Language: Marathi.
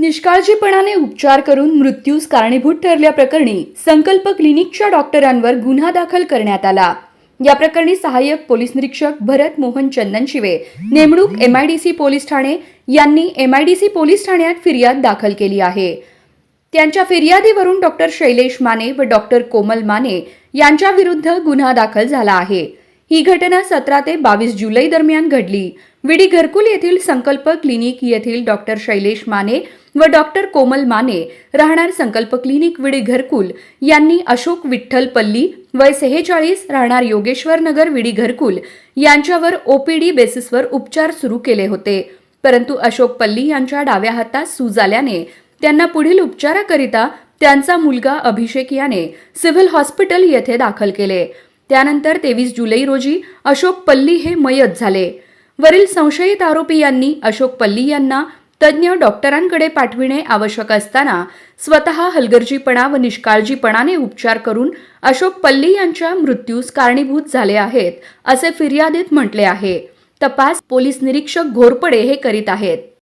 निष्काळजीपणाने उपचार करून मृत्यूस कारणीभूत ठरल्याप्रकरणी संकल्प क्लिनिकच्या डॉक्टरांवर गुन्हा दाखल करण्यात आला. या प्रकरणी सहाय्यक पोलीस निरीक्षक भरत मोहन चंदनशिवे नेमणूक एमआयडीसी पोलीस ठाणे यांनी एमआयडीसी पोलीस ठाण्यात फिर्याद दाखल केली आहे. त्यांच्या फिर्यादीवरून डॉक्टर शैलेश माने व डॉक्टर कोमल माने यांच्या विरुद्ध गुन्हा दाखल झाला आहे. ही घटना सतरा ते बावीस जुलै दरम्यान घडली. विडी घरकुल येथील संकल्प क्लिनिक येथील डॉक्टर शैलेश माने व डॉक्टर कोमल माने राहणार संकल्प क्लिनिक विडी घरकुल. यांनी अशोक विठ्ठल पल्ली वय सेहेचाळीस राहणार योगेश्वर नगर विडी घरकुल. यांच्यावर ओपीडी बेसिसवर उपचार सुरू केले होते. परंतु अशोक पल्ली यांच्या डाव्या हातात सूज आल्याने त्यांना पुढील उपचाराकरिता त्यांचा मुलगा अभिषेक याने सिव्हिल हॉस्पिटल येथे दाखल केले. त्यानंतर तेवीस जुलै रोजी अशोक पल्ली हे मयत झाले. वरील संशयित आरोपी यांनी अशोक पल्ली यांना तज्ज्ञ डॉक्टरांकडे पाठविणे आवश्यक असताना स्वतः हलगर्जीपणा व निष्काळजीपणाने उपचार करून अशोक पल्ली यांच्या मृत्यूस कारणीभूत झाले आहेत असे फिर्यादीत म्हटले आहे. तपास पोलीस निरीक्षक घोरपडे हे करीत आहेत.